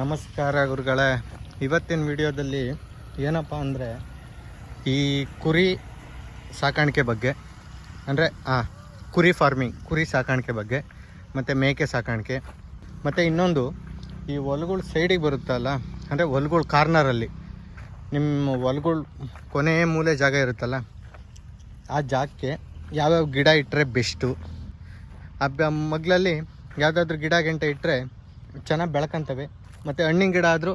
ನಮಸ್ಕಾರ ಗುರುಗಳೇ. ಇವತ್ತಿನ ವಿಡಿಯೋದಲ್ಲಿ ಏನಪ್ಪ ಅಂದರೆ ಈ ಕುರಿ ಸಾಕಾಣಿಕೆ ಬಗ್ಗೆ, ಅಂದರೆ ಹಾಂ ಕುರಿ ಫಾರ್ಮಿಂಗ್ ಕುರಿ ಸಾಕಾಣಿಕೆ ಬಗ್ಗೆ, ಮತ್ತು ಮೇಕೆ ಸಾಕಾಣಿಕೆ, ಮತ್ತು ಇನ್ನೊಂದು, ಈ ಹೊಲಗಳು ಸೈಡಿಗೆ ಬರುತ್ತಲ್ಲ, ಅಂದರೆ ಹೊಲ್ಗಳು ಕಾರ್ನರಲ್ಲಿ ನಿಮ್ಮ ಹೊಲ್ಗಳು ಕೊನೆ ಮೂಲೆ ಜಾಗ ಇರುತ್ತಲ್ಲ, ಆ ಜಾಗಕ್ಕೆ ಯಾವ್ಯಾವ ಗಿಡ ಇಟ್ಟರೆ ಬೆಸ್ಟು ಆ ಮಗ್ಲಲ್ಲಿ ಯಾವುದಾದ್ರೂ ಗಿಡ, ಗಂಟೆ ಇಟ್ಟರೆ ಚೆನ್ನಾಗಿ ಬೆಳ್ಕೊಂತವೆ. ಮತ್ತು ಹಣ್ಣಿನ ಗಿಡ ಆದರೂ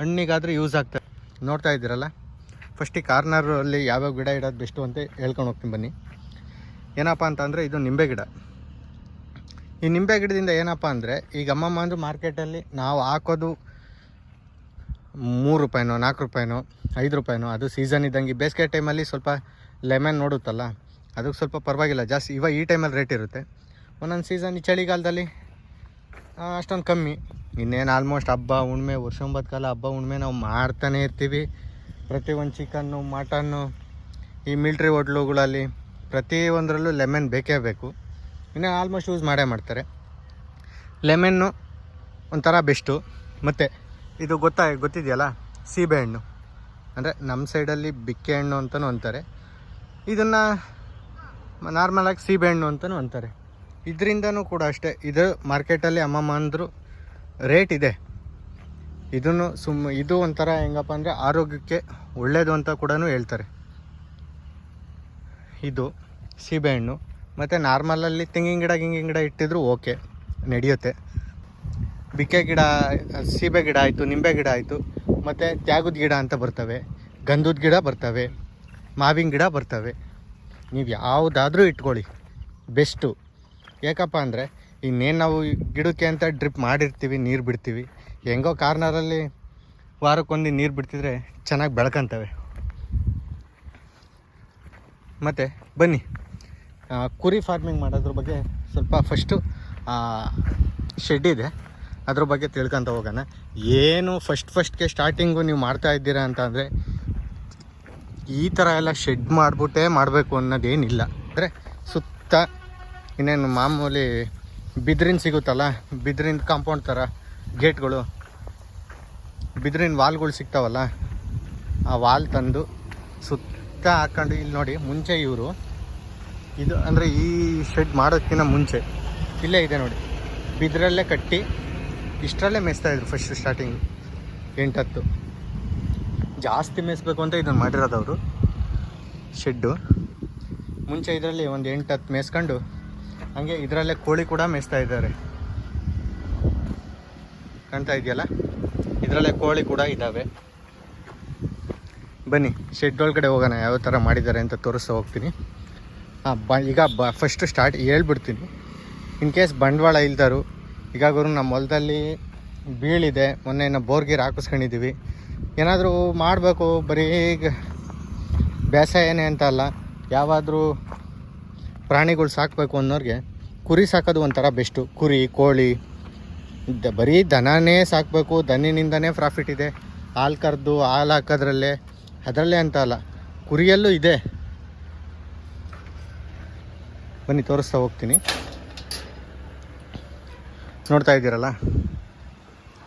ಹಣ್ಣಿಗಾದರೂ ಯೂಸ್ ಆಗ್ತದೆ ನೋಡ್ತಾ ಇದ್ದೀರಲ್ಲ? ಫಸ್ಟಿಗೆ ಕಾರ್ನರಲ್ಲಿ ಯಾವ್ಯಾವ ಗಿಡ ಇಡೋದು ಬೆಸ್ಟು ಅಂತ ಹೇಳ್ಕೊಂಡು ಹೋಗ್ತೀನಿ ಬನ್ನಿ. ಏನಪ್ಪ ಅಂತಂದರೆ ಇದು ನಿಂಬೆ ಗಿಡ. ಈ ನಿಂಬೆ ಗಿಡದಿಂದ ಏನಪ್ಪ ಅಂದರೆ ಈಗ ಅಮ್ಮಮ್ಮ ಅಂದರು ಮಾರ್ಕೆಟಲ್ಲಿ ನಾವು ಹಾಕೋದು ಮೂರು ರೂಪಾಯಿನೋ, ನಾಲ್ಕು ರೂಪಾಯಿನೋ, ಐದು ರೂಪಾಯಿನೋ, ಅದು ಸೀಸನ್ ಇದ್ದಂಗೆ ಈ ಬೇಸಿಗೆ ಟೈಮಲ್ಲಿ ಸ್ವಲ್ಪ ಲೆಮನ್ ನೋಡುತ್ತಲ್ಲ, ಅದಕ್ಕೆ ಸ್ವಲ್ಪ ಪರವಾಗಿಲ್ಲ, ಜಾಸ್ತಿ ಇವಾಗ ಈ ಟೈಮಲ್ಲಿ ರೇಟ್ ಇರುತ್ತೆ. ಒಂದೊಂದು ಸೀಸನ್ ಈ ಚಳಿಗಾಲದಲ್ಲಿ ಅಷ್ಟೊಂದು ಕಮ್ಮಿ. ಇನ್ನೇನು ಆಲ್ಮೋಸ್ಟ್ ಹಬ್ಬ ಹುಣ್ಮೆ ವರ್ಷೊಂಬತ್ತು ಕಾಲ ಹಬ್ಬ ಹುಣ್ಮೆ ನಾವು ಮಾಡ್ತಾನೆ ಇರ್ತೀವಿ. ಪ್ರತಿಯೊಂದು ಚಿಕನ್ನು ಮಟನ್ನು ಈ ಮಿಲ್ಟ್ರಿ ಹೋಟ್ಲುಗಳಲ್ಲಿ ಪ್ರತಿಯೊಂದರಲ್ಲೂ ಲೆಮನ್ ಬೇಕೇ ಬೇಕು. ಇನ್ನು ಆಲ್ಮೋಸ್ಟ್ ಯೂಸ್ ಮಾಡೇ ಮಾಡ್ತಾರೆ. ಲೆಮನ್ನು ಒಂಥರ ಬೆಸ್ಟು ಮತ್ತು ಇದು ಗೊತ್ತಾ, ಗೊತ್ತಿದೆಯಲ್ಲ? ಸೀಬೆಹಣ್ಣು. ಅಂದರೆ ನಮ್ಮ ಸೈಡಲ್ಲಿ ಬಿಕ್ಕೆ ಹಣ್ಣು ಅಂತಲೂ ಅಂತಾರೆ. ಇದನ್ನು ನಾರ್ಮಲಾಗಿ ಸೀಬೆಹಣ್ಣು ಅಂತಲೂ ಅಂತಾರೆ. ಇದರಿಂದನೂ ಕೂಡ ಅಷ್ಟೇ. ಇದು ಮಾರ್ಕೆಟಲ್ಲಿ ಅಮ್ಮಮ್ಮ ಅಂದರು ರೇಟ್ ಇದೆ. ಇದನ್ನು ಸುಮ್, ಇದು ಒಂಥರ ಹೆಂಗಪ್ಪ ಅಂದರೆ ಆರೋಗ್ಯಕ್ಕೆ ಒಳ್ಳೆಯದು ಅಂತ ಕೂಡ ಹೇಳ್ತಾರೆ. ಇದು ಸೀಬೆಹಣ್ಣು. ಮತ್ತು ನಾರ್ಮಲಲ್ಲಿ ತೆಂಗಿನ ಗಿಡ, ಗಿಂಗಿನ ಗಿಡ ಇಟ್ಟಿದ್ರು ಓಕೆ ನಡೆಯುತ್ತೆ. ಬಿಕ್ಕೆ ಗಿಡ, ಸೀಬೆ ಗಿಡ ಆಯಿತು, ನಿಂಬೆ ಗಿಡ ಆಯಿತು, ಮತ್ತು ತ್ಯಾಗದ ಗಿಡ ಅಂತ ಬರ್ತವೆ, ಗಂಧದ ಗಿಡ ಬರ್ತವೆ, ಮಾವಿನ ಗಿಡ ಬರ್ತವೆ. ನೀವು ಯಾವುದಾದ್ರೂ ಇಟ್ಕೊಳ್ಳಿ, ಬೆಸ್ಟು. ಯಾಕಪ್ಪ ಅಂದರೆ ಇನ್ನೇನು ನಾವು ಗಿಡಕ್ಕೆ ಅಂತ ಡ್ರಿಪ್ ಮಾಡಿರ್ತೀವಿ, ನೀರು ಬಿಡ್ತೀವಿ. ಹೆಂಗೋ ಕಾರ್ನರಲ್ಲಿ ವಾರಕ್ಕೊಂದು ನೀರು ಬಿಡ್ತಿದ್ರೆ ಚೆನ್ನಾಗಿ ಬೆಳ್ಕಂತವೆ. ಮತ್ತು ಬನ್ನಿ. ಕುರಿ ಫಾರ್ಮಿಂಗ್ ಮಾಡೋದ್ರ ಬಗ್ಗೆ ಸ್ವಲ್ಪ ಫಸ್ಟು ಶೆಡ್ ಇದೆ. ಅದ್ರ ಬಗ್ಗೆ ತಿಳ್ಕೊಂತ ಹೋಗೋಣ. ಏನು ಫಸ್ಟ್ ಫಸ್ಟ್ಗೆ ಸ್ಟಾರ್ಟಿಂಗು ನೀವು ಮಾಡ್ತಾ ಇದ್ದೀರಾ ಅಂತ ಅಂದರೆ ಈ ಥರ ಎಲ್ಲ ಶೆಡ್ ಮಾಡಿಬಿಟ್ಟೇ ಮಾಡಬೇಕು ಅನ್ನೋದೇನಿಲ್ಲ. ಅಂದರೆ ಸುತ್ತ ಇನ್ನೇನು ಮಾಮೂಲಿ ಬಿದ್ರಿನ ಸಿಗುತ್ತಲ್ಲ? ಬಿದ್ರಿನ ಕಾಂಪೌಂಡ್ ಥರ ಗೇಟ್ಗಳು. ಬಿದ್ರಿನ ವಾಲ್ಗಳು ಸಿಗ್ತಾವಲ್ಲ? ಆ ವಾಲ್ ತಂದು ಸುತ್ತ ಹಾಕ್ಕೊಂಡು ಇಲ್ಲಿ ನೋಡಿ, ಮುಂಚೆ ಇವರು. ಇದು ಅಂದರೆ ಈ ಶೆಡ್ ಮಾಡೋದಕ್ಕಿಂತ ಮುಂಚೆ. ಇಲ್ಲೇ ಇದೆ ನೋಡಿ. ಬಿದ್ರಲ್ಲೇ ಕಟ್ಟಿ ಇಷ್ಟರಲ್ಲೇ ಮೇಯಿಸ್ತಾಯಿದ್ರು ಫಸ್ಟ್ ಸ್ಟಾರ್ಟಿಂಗ್ ಎಂಟತ್ತು. ಜಾಸ್ತಿ ಮೇಯಿಸ್ಬೇಕು ಅಂತ ಇದನ್ನು ಮಾಡಿರೋದವರು ಶೆಡ್ಡು ಮುಂಚೆ ಇದರಲ್ಲಿ ಒಂದು ಎಂಟತ್ತು ಮೇಯಿಸ್ಕೊಂಡು ಹಂಗೆ ಇದರಲ್ಲೇ ಕೋಳಿ ಕೂಡ ಮೇಯಿಸ್ತಾ ಇದ್ದಾರೆ. ಕಾಣ್ತಾ ಇದೆಯಲ್ಲ? ಇದರಲ್ಲೇ ಕೋಳಿ ಕೂಡ ಇದ್ದಾವೆ ಬನ್ನಿ ಶೆಡ್ ಒಳಗಡೆ ಹೋಗೋಣ ಯಾವ ಥರ ಮಾಡಿದ್ದಾರೆ ಅಂತ ತೋರಿಸ್ತಾ ಹೋಗ್ತೀನಿ. ಹಾಂ, ಬ, ಈಗ ಬ ಫಸ್ಟು ಸ್ಟಾರ್ಟ್ ಹೇಳ್ಬಿಡ್ತೀನಿ. ಇನ್ ಕೇಸ್ ಬಂಡವಾಳ ಇಲ್ದರು, ಈಗ ಗುರು ನಮ್ಮ ಹೊಲದಲ್ಲಿ ಬೀಳಿದೆ, ಮೊನ್ನೆ ನಾವು ಬೋರ್ಗೀರ್ ಹಾಕಿಸ್ಕೊಂಡಿದ್ದೀವಿ ಏನಾದರೂ ಮಾಡಬೇಕು, ಬರೀ ಬೇಸಾಯನೇ ಅಂತ ಅಲ್ಲ, ಯಾವಾದರೂ ಪ್ರಾಣಿಗಳು ಸಾಕಬೇಕು ಅನ್ನೋರಿಗೆ ಕುರಿ ಸಾಕೋದು ಒಂಥರ ಬೆಸ್ಟು. ಕುರಿ, ಕೋಳಿ, ದ ಬರೀ ದನನೇ ಸಾಕಬೇಕು ದನಿನಿಂದನೇ ಪ್ರಾಫಿಟ್ ಇದೆ. ಹಾಲು ಕರೆದು, ಹಾಲು ಹಾಕೋದ್ರಲ್ಲೇ, ಅದರಲ್ಲೇ ಅಂತ ಅಲ್ಲ, ಕುರಿಯಲ್ಲೂ ಇದೆ. ಬನ್ನಿ, ತೋರಿಸ್ತಾ ಹೋಗ್ತೀನಿ. ನೋಡ್ತಾ ಇದ್ದೀರಲ್ಲ?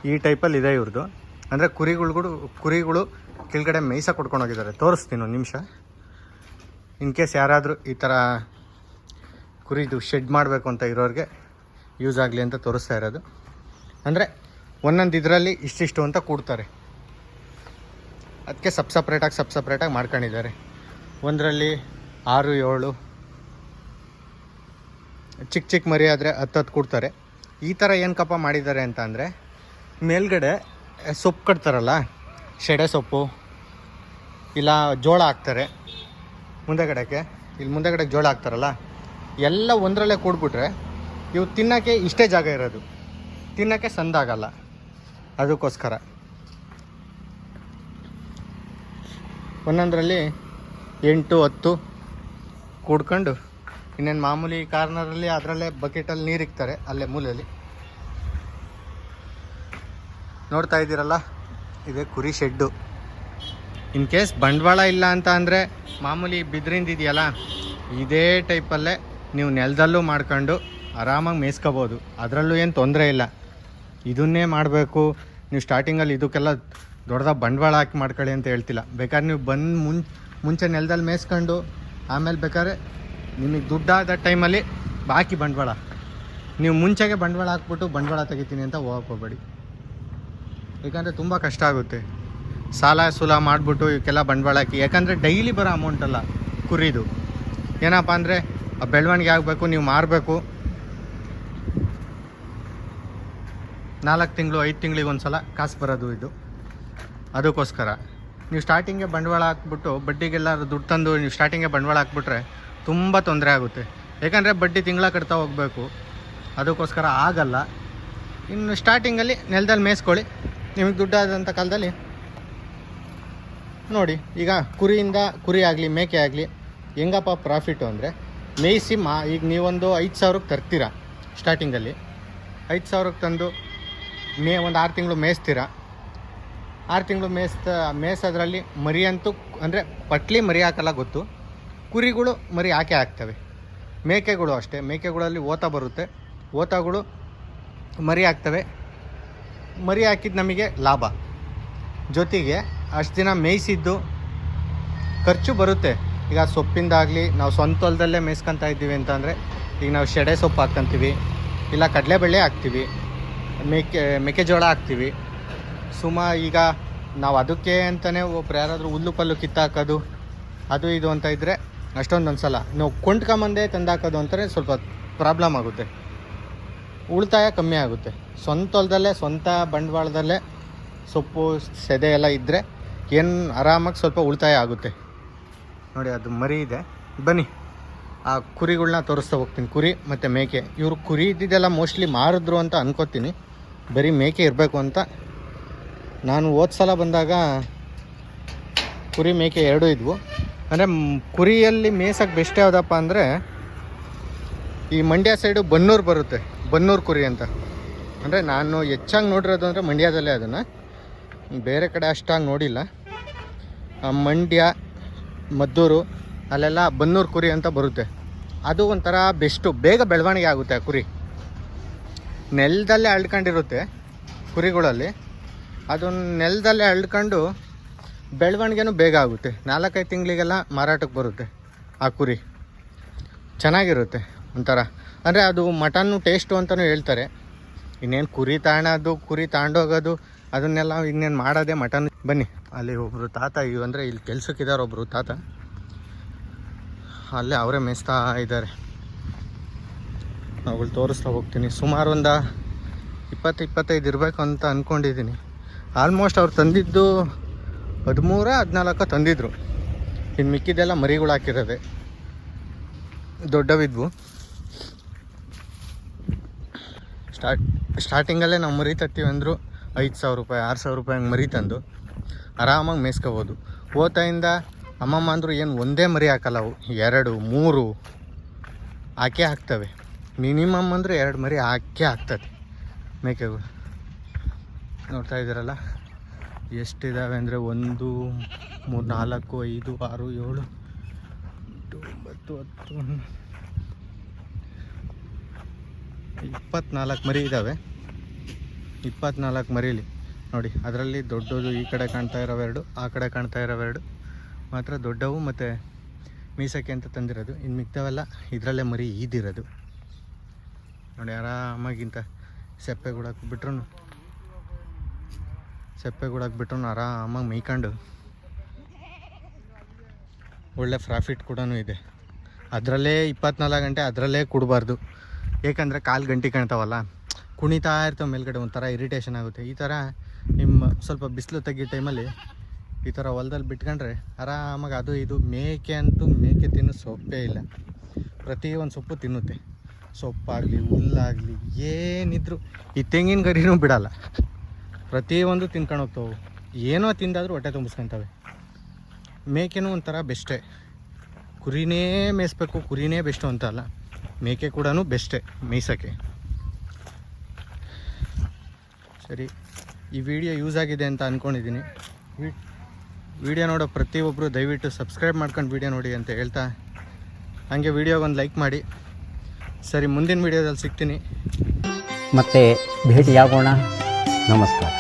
ಈ ಟೈಪಲ್ಲಿ ಇದೆ ಇವ್ರದ್ದು ಅಂದರೆ ಕುರಿಗಳು ಕುರಿಗಳು ಕೆಳಗಡೆ ಮೇಯ್ಸ ಕೊಟ್ಕೊಂಡು ಹೋಗಿದ್ದಾರೆ. ತೋರಿಸ್ತೀನಿ ಒಂದು ನಿಮಿಷ. ಇನ್ ಕೇಸ್ ಯಾರಾದರೂ ಈ ಥರ ಕುರಿದು ಶೆಡ್ ಮಾಡಬೇಕು ಅಂತ ಇರೋರಿಗೆ ಯೂಸ್ ಆಗಲಿ ಅಂತ ತೋರಿಸ್ತಾ ಇರೋದು. ಅಂದರೆ ಒಂದೊಂದು ಇದರಲ್ಲಿ ಇಷ್ಟಿಷ್ಟು ಅಂತ ಕೂಡ್ತಾರೆ. ಅದಕ್ಕೆ ಸಬ್ ಸಪ್ರೇಟಾಗಿ ಸಬ್ ಸಪ್ರೇಟಾಗಿ ಮಾಡ್ಕೊಂಡಿದ್ದಾರೆ. ಒಂದರಲ್ಲಿ ಆರು, ಏಳು ಚಿಕ್ಕ ಚಿಕ್ಕ ಮರಿ ಆದರೆ ಹತ್ತತ್ತು ಕೊಡ್ತಾರೆ. ಈ ಥರ ಏನಕ್ಕಪ್ಪ ಮಾಡಿದ್ದಾರೆ ಅಂತ ಅಂದರೆ ಮೇಲ್ಗಡೆ ಸೊಪ್ಪು ಕಟ್ತಾರಲ್ಲ, ಶೆಡೆ ಸೊಪ್ಪು, ಇಲ್ಲ ಜೋಳ ಹಾಕ್ತಾರೆ. ಮುಂದೆಗಡೆಗೆ, ಇಲ್ಲಿ ಮುಂದೆಗಡೆಗೆ ಜೋಳ ಹಾಕ್ತಾರಲ್ಲ ಎಲ್ಲ ಒಂದರಲ್ಲೇ ಕೂಡ್ಬಿಟ್ರೆ ಇವು ತಿನ್ನೋಕ್ಕೆ ಇಷ್ಟೇ ಜಾಗ ಇರೋದು. ತಿನ್ನೋಕ್ಕೆ ಸಂದಾಗಲ್ಲ. ಅದಕ್ಕೋಸ್ಕರ. ಒಂದೊಂದರಲ್ಲಿ ಎಂಟು, ಹತ್ತು ಕೂಡ್ಕೊಂಡು ಇನ್ನೇನು ಮಾಮೂಲಿ ಕಾರ್ನರಲ್ಲಿ ಅದರಲ್ಲೇ ಬಕೆಟಲ್ಲಿ ನೀರಿಕ್ತಾರೆ ಅಲ್ಲೇ ಮೂಲೆಯಲ್ಲಿ. ನೋಡ್ತಾ ಇದ್ದೀರಲ್ಲ? ಇದೆ ಕುರಿ ಶೆಡ್ಡು. ಇನ್ ಕೇಸ್ ಬಂಡವಾಳ ಇಲ್ಲ ಅಂತ ಅಂದರೆ ಮಾಮೂಲಿ ಬಿದ್ರಿಂದ ಇದೆಯಲ್ಲ ಇದೇ ಟೈಪಲ್ಲೇ ನೀವು ನೆಲದಲ್ಲೂ ಮಾಡ್ಕೊಂಡು ಆರಾಮಾಗಿ ಮೇಯ್ಸ್ಕೋಬೋದು. ಅದರಲ್ಲೂ ಏನು ತೊಂದರೆ ಇಲ್ಲ. ಇದನ್ನೇ ಮಾಡಬೇಕು. ನೀವು ಸ್ಟಾರ್ಟಿಂಗಲ್ಲಿ ಇದಕ್ಕೆಲ್ಲ ದೊಡ್ಡದಾಗಿ ಬಂಡವಾಳ ಹಾಕಿ ಮಾಡ್ಕೊಳ್ಳಿ ಅಂತ ಹೇಳ್ತಿಲ್ಲ. ಬೇಕಾದ್ರೆ ನೀವು ಬಂದು ಮುನ್, ಮುಂಚೆ ನೆಲದಲ್ಲಿ ಮೇಯಿಸ್ಕೊಂಡು ಆಮೇಲೆ ಬೇಕಾದ್ರೆ ನಿಮಗೆ ದುಡ್ಡಾದ ಟೈಮಲ್ಲಿ ಬಾಕಿ ಬಂಡವಾಳ. ನೀವು ಮುಂಚೆಗೆ ಬಂಡವಾಳ ಹಾಕ್ಬಿಟ್ಟು ಬಂಡವಾಳ ತೆಗಿತೀನಿ ಅಂತ ಹೋಗಕ್ಕೆ ಏಕೆಂದರೆ ಯಾಕಂದರೆ ತುಂಬ ಕಷ್ಟ ಆಗುತ್ತೆ. ಸಾಲ ಸೂಲ ಮಾಡಿಬಿಟ್ಟು ಇವಕ್ಕೆಲ್ಲ ಬಂಡವಾಳ ಹಾಕಿ. ಯಾಕಂದರೆ ಡೈಲಿ ಬರೋ ಅಮೌಂಟಲ್ಲ ಕುರಿದು. ಏನಪ್ಪ ಅಂದರೆ ಬೆಳವಣಿಗೆ ಆಗಬೇಕು, ನೀವು ಮಾರಬೇಕು. ನಾಲ್ಕು ತಿಂಗಳು, ಐದು ತಿಂಗಳಿಗೆ ಒಂದು ಸಲ ಕಾಸು ಬರೋದು ಇದು. ಅದಕ್ಕೋಸ್ಕರ. ನೀವು ಸ್ಟಾರ್ಟಿಂಗೇ ಬಂಡವಾಳ ಹಾಕ್ಬಿಟ್ಟು ಬಡ್ಡಿಗೆಲ್ಲ ದುಡ್ಡು ತಂದು ನೀವು ಸ್ಟಾರ್ಟಿಂಗೇ ಬಂಡವಾಳ ಹಾಕ್ಬಿಟ್ರೆ ತುಂಬ ತೊಂದರೆ ಆಗುತ್ತೆ. ಯಾಕಂದರೆ ಬಡ್ಡಿ ತಿಂಗಳ ಕಟ್ತಾ ಹೋಗಬೇಕು. ಅದಕ್ಕೋಸ್ಕರ ಆಗಲ್ಲ. ಇನ್ನು ಸ್ಟಾರ್ಟಿಂಗಲ್ಲಿ ನೆಲದಲ್ಲಿ ಮೇಯಿಸ್ಕೊಳ್ಳಿ. ನಿಮಗೆ ದುಡ್ಡಾದಂಥ ಕಾಲದಲ್ಲಿ ನೋಡಿ, ಈಗ ಕುರಿಯಿಂದ ಕುರಿ ಆಗಲಿ, ಮೇಕೆ ಆಗಲಿ, ಹೆಂಗಪ್ಪ ಪ್ರಾಫಿಟ್ಟು ಅಂದರೆ ಮಾ ಈಗ ನೀವೊಂದು ಐದು ಸಾವಿರಕ್ಕೆ ತರ್ತೀರಾ ಸ್ಟಾರ್ಟಿಂಗಲ್ಲಿ? ಐದು ಸಾವಿರಕ್ಕೆ ತಂದು ಮೇ, ಒಂದು ಆರು ತಿಂಗಳು ಮೇಯಿಸ್ತೀರಾ? ಆರು ತಿಂಗಳು ಮೇಯಿಸ್ತ, ಮೇಯಿಸೋದ್ರಲ್ಲಿ ಮರಿ ಅಂತೂ, ಅಂದರೆ ಪಟ್ಲಿ ಮರಿ ಹಾಕಲ್ಲ ಗೊತ್ತು, ಕುರಿಗಳು ಮರಿ ಹಾಕೇ ಹಾಕ್ತವೆ ಮೇಕೆಗಳು ಅಷ್ಟೇ, ಮೇಕೆಗಳಲ್ಲಿ ಓತ ಬರುತ್ತೆ, ಓತಗಳು ಮರಿ ಹಾಕ್ತವೆ ಮರಿ ಹಾಕಿದ್ದು ನಮಗೆ ಲಾಭ. ಜೊತೆಗೆ ಅಷ್ಟು ದಿನ ಮೇಯಿಸಿದ್ದು ಖರ್ಚು ಬರುತ್ತೆ. ಈಗ ಸೊಪ್ಪಿಂದಾಗಲಿ ನಾವು ಸ್ವಂತ ಹೊಲದಲ್ಲೇ ಮೇಯ್ಸ್ಕೊತಾ ಇದ್ದೀವಿ ಅಂತಂದರೆ, ಈಗ ನಾವು ಶೆಡೆ ಸೊಪ್ಪು ಹಾಕ್ಕಂತೀವಿ, ಇಲ್ಲ ಕಡಲೆಬೇಳೆ ಹಾಕ್ತೀವಿ, ಮೇಕೆ ಮೆಕ್ಕೆಜೋಳ ಹಾಕ್ತೀವಿ. ಸುಮ ಈಗ ನಾವು ಅದಕ್ಕೆ ಅಂತಲೇ ಒಬ್ರು ಯಾರಾದರೂ ಹುಲ್ಲು ಪಲ್ಲು ಕಿತ್ತಾಕೋದು, ಅದು ಇದು ಅಂತ ಇದ್ದರೆ ಅಷ್ಟೊಂದು ಅನ್ಸಲ್ಲ ನಾವು ಕೊಂಡ್ಕೊಂಬಂದೇ ತಂದಾಕೋದು ಅಂತಾರೆ ಸ್ವಲ್ಪ ಪ್ರಾಬ್ಲಮ್ ಆಗುತ್ತೆ. ಉಳಿತಾಯ ಕಮ್ಮಿ ಆಗುತ್ತೆ. ಸ್ವಂತ ಹೊಲದಲ್ಲೇ, ಸ್ವಂತ ಬಂಡವಾಳದಲ್ಲೇ ಸೊಪ್ಪು, ಸೆದೆ ಎಲ್ಲ ಇದ್ದರೆ ಏನು ಆರಾಮಾಗಿ ಸ್ವಲ್ಪ ಉಳಿತಾಯ ಆಗುತ್ತೆ. ನೋಡಿ, ಅದು ಮರಿ ಇದೆ. ಬನ್ನಿ. ಆ ಕುರಿಗಳನ್ನ ತೋರಿಸ್ತಾ ಹೋಗ್ತೀನಿ. ಕುರಿ ಮತ್ತು ಮೇಕೆ. ಇವರು ಕುರಿ ಇದ್ದಿದ್ದೆಲ್ಲ ಮೋಸ್ಟ್ಲಿ ಮಾರಿದ್ರು ಅಂತ ಅನ್ಕೋತೀನಿ. ಬರೀ ಮೇಕೆ ಇರಬೇಕು ಅಂತ. ನಾನು ಹೋದ ಸಲ ಬಂದಾಗ ಕುರಿ, ಮೇಕೆ ಎರಡೂ ಇದ್ವು. ಅಂದರೆ ಕುರಿಯಲ್ಲಿ ಮೇಸಕ್ಕೆ ಬೆಸ್ಟ್ ಯಾವುದಪ್ಪ ಅಂದರೆ, ಈ ಮಂಡ್ಯ ಸೈಡು ಬನ್ನೂರು ಬರುತ್ತೆ. ಬನ್ನೂರು ಕುರಿ ಅಂತ. ಅಂದರೆ, ನಾನು ಹೆಚ್ಚಾಗಿ ನೋಡಿರೋದು ಅಂದರೆ ಮಂಡ್ಯದಲ್ಲೇ ಅದನ್ನು. ಬೇರೆ ಕಡೆ ಅಷ್ಟಾಗಿ ನೋಡಿಲ್ಲ. ಮಂಡ್ಯ ಮದ್ದೂರು, ಅಲ್ಲೆಲ್ಲ ಬನ್ನೂರು ಕುರಿ ಅಂತ ಬರುತ್ತೆ. ಅದು ಒಂಥರ ಬೆಸ್ಟು. ಬೇಗ ಬೆಳವಣಿಗೆ ಆಗುತ್ತೆ ಆ ಕುರಿ. ನೆಲದಲ್ಲೇ ಅಳ್ಕೊಂಡಿರುತ್ತೆ ಕುರಿಗಳಲ್ಲಿ. ಅದು ನೆಲದಲ್ಲೇ ಅಳ್ಕೊಂಡು ಬೆಳವಣಿಗೆನೂ ಬೇಗ ಆಗುತ್ತೆ. ನಾಲ್ಕೈದು ತಿಂಗಳಿಗೆಲ್ಲ ಮಾರಾಟಕ್ಕೆ ಬರುತ್ತೆ ಆ ಕುರಿ. ಚೆನ್ನಾಗಿರುತ್ತೆ ಒಂಥರ. ಅಂದರೆ ಅದು ಮಟನ್ನು ಟೇಸ್ಟು ಅಂತಲೂ ಹೇಳ್ತಾರೆ. ಇನ್ನೇನು ಕುರಿ ತಾಣೋದು, ಕುರಿ ತಾಂಡೋಗೋದು, ಅದನ್ನೆಲ್ಲ ಇನ್ನೇನು ಮಾಡೋದೇ ಮಟನ್. ಬನ್ನಿ. ಅಲ್ಲಿ ಒಬ್ಬರು ತಾತ ಅಂದರೆ ಇಲ್ಲಿ ಕೆಲಸಕ್ಕಿದ್ದಾರೆ ಒಬ್ಬರು ತಾತ. ಅಲ್ಲೇ ಅವರೇ ಮೇಯಿಸ್ತಾ ಇದ್ದಾರೆ ಅವುಗಳು ತೋರಿಸ್ತಾ ಹೋಗ್ತೀನಿ. ಸುಮಾರು ಒಂದು ಇಪ್ಪತ್ತು ಇಪ್ಪತ್ತೈದು ಇರಬೇಕು ಅಂತ ಅಂದ್ಕೊಂಡಿದ್ದೀನಿ ಆಲ್ಮೋಸ್ಟ್ ಅವ್ರು ತಂದಿದ್ದು ಹದಿಮೂರ, ಹದಿನಾಲ್ಕು ತಂದಿದ್ರು. ಇನ್ನು ಮಿಕ್ಕಿದ್ದೆಲ್ಲ ಮರಿಗಳು ಹಾಕಿರೋದೆ. ದೊಡ್ಡವಿದ್ವು. ಸ್ಟಾರ್ಟ್ ಸ್ಟಾರ್ಟಿಂಗಲ್ಲೇ ನಾವು ಮರಿ ತತ್ತೀವಿ ಅಂದರು ಐದು ಸಾವಿರ ರೂಪಾಯಿ, ಆರು ಸಾವಿರ ರೂಪಾಯಿ ಹಂಗೆ ಮರಿ ತಂದು. ಆರಾಮಾಗಿ ಮೇಯ್ಸ್ಕೋಬೋದು. ಓತಾಯಿಂದ ಅಮ್ಮಮ್ಮ ಅಂದರು ಏನು ಒಂದೇ ಮರಿ ಹಾಕಲ್ಲ ಅವು. ಎರಡು, ಮೂರು ಹಾಕೇ ಹಾಕ್ತವೆ. ಮಿನಿಮಮ್ ಅಂದರೆ ಎರಡು ಮರಿ ಹಾಕೇ ಹಾಕ್ತದೆ. ಮೇಕೆಗಳು. ನೋಡ್ತಾ ಇದ್ದೀರಲ್ಲ? ಎಷ್ಟಿದ್ದಾವೆ ಅಂದರೆ ಒಂದು, ಮೂರು, ನಾಲ್ಕು, ಐದು, ಆರು, ಏಳು, ಎಂಟು, ಒಂಬತ್ತು, ಹತ್ತು. ಇಪ್ಪತ್ನಾಲ್ಕು ಮರಿ ಇದ್ದಾವೆ ಇಪ್ಪತ್ನಾಲ್ಕು ಮರೀಲಿ. ನೋಡಿ, ಅದರಲ್ಲಿ ದೊಡ್ಡದು ಈ ಕಡೆ ಕಾಣ್ತಾ ಇರೋವೆರಡು, ಆ ಕಡೆ ಕಾಣ್ತಾ ಇರೋವೆರಡು. ಮಾತ್ರ ದೊಡ್ಡವು ಮತ್ತು ಮೀಸಕ್ಕೆ ಅಂತ ತಂದಿರೋದು. ಇನ್ನು ಮಿಕ್ತವೆಲ್ಲ ಇದರಲ್ಲೇ ಮರಿ ಈದಿರೋದು. ನೋಡಿ, ಆರಾಮಾಗಿಂತ ಸೆಪ್ಪೆ ಗುಡಕ್ಕೆ ಬಿಟ್ರು ಸೆಪ್ಪೆ ಗುಡಕ್ಕೆ ಬಿಟ್ರು ಆರಾಮಾಗಿ ಮೇಯ್ಕೊಂಡು. ಒಳ್ಳೆ ಪ್ರಾಫಿಟ್ ಕೂಡ ಇದೆ. ಅದರಲ್ಲೇ ಇಪ್ಪತ್ನಾಲ್ಕು ಗಂಟೆ ಅದರಲ್ಲೇ ಕೊಡಬಾರ್ದು. ಏಕೆಂದರೆ ಕಾಲು ಗಂಟೆ ಕಾಣ್ತಾವಲ್ಲ, ಕುಣಿತಾ ಇರ್ತವೆ ಮೇಲ್ಗಡೆ ಒಂಥರ ಇರಿಟೇಷನ್ ಆಗುತ್ತೆ. ಈ ಥರ ನಿಮ್ಮ ಸ್ವಲ್ಪ ಬಿಸಿಲು ತೆಗಿ ಟೈಮಲ್ಲಿ ಈ ಥರ ಹೊಲದಲ್ಲಿ ಬಿಟ್ಕೊಂಡ್ರೆ ಆರಾಮಾಗಿ ಅದು ಇದು ಮೇಕೆ ಅಂತೂ ಮೇಕೆ ತಿನ್ನೋ ಸೊಪ್ಪೇ ಇಲ್ಲ. ಪ್ರತಿಯೊಂದು ಸೊಪ್ಪು ತಿನ್ನುತ್ತೆ. ಸೊಪ್ಪಾಗಲಿ, ಹುಲ್ಲಾಗಲಿ, ಏನಿದ್ರು ಈ ತೆಂಗಿನ ಗರಿನೂ ಬಿಡಲ್ಲ. ಪ್ರತಿಯೊಂದು ತಿನ್ಕೊಂಡು ಹೋಗ್ತಾವೆ. ಏನೋ ತಿಂದಾದರೂ ಹೊಟ್ಟೆ ತುಂಬಿಸ್ಕೊತವೆ. ಮೇಕೆನೂ ಒಂಥರ ಬೆಸ್ಟೇ ಕುರಿನೇ ಮೇಯಿಸ್ಬೇಕು, ಕುರಿನೇ ಬೆಸ್ಟು ಅಂತ ಅಲ್ಲ. ಮೇಕೆ ಕೂಡ ಬೆಸ್ಟೇ ಮೇಯ್ಸೋಕ್ಕೆ ಸರಿ. ಈ ವಿಡಿಯೋ ಯೂಸ್ ಆಗಿದೆ ಅಂತ ಅಂದ್ಕೊಂಡಿದ್ದೀನಿ ವಿಡಿಯೋ ನೋಡೋ ಪ್ರತಿಯೊಬ್ಬರು ದಯವಿಟ್ಟು ಸಬ್ಸ್ಕ್ರೈಬ್ ಮಾಡ್ಕೊಂಡು ವಿಡಿಯೋ ನೋಡಿ ಅಂತ ಹೇಳ್ತಾ ಹಾಗೆ ವಿಡಿಯೋಗೊಂದು ಲೈಕ್ ಮಾಡಿ. ಸರಿ, ಮುಂದಿನ ವಿಡಿಯೋದಲ್ಲಿ ಸಿಗ್ತೀನಿ. ಮತ್ತೆ ಭೇಟಿಯಾಗೋಣ. ನಮಸ್ಕಾರ.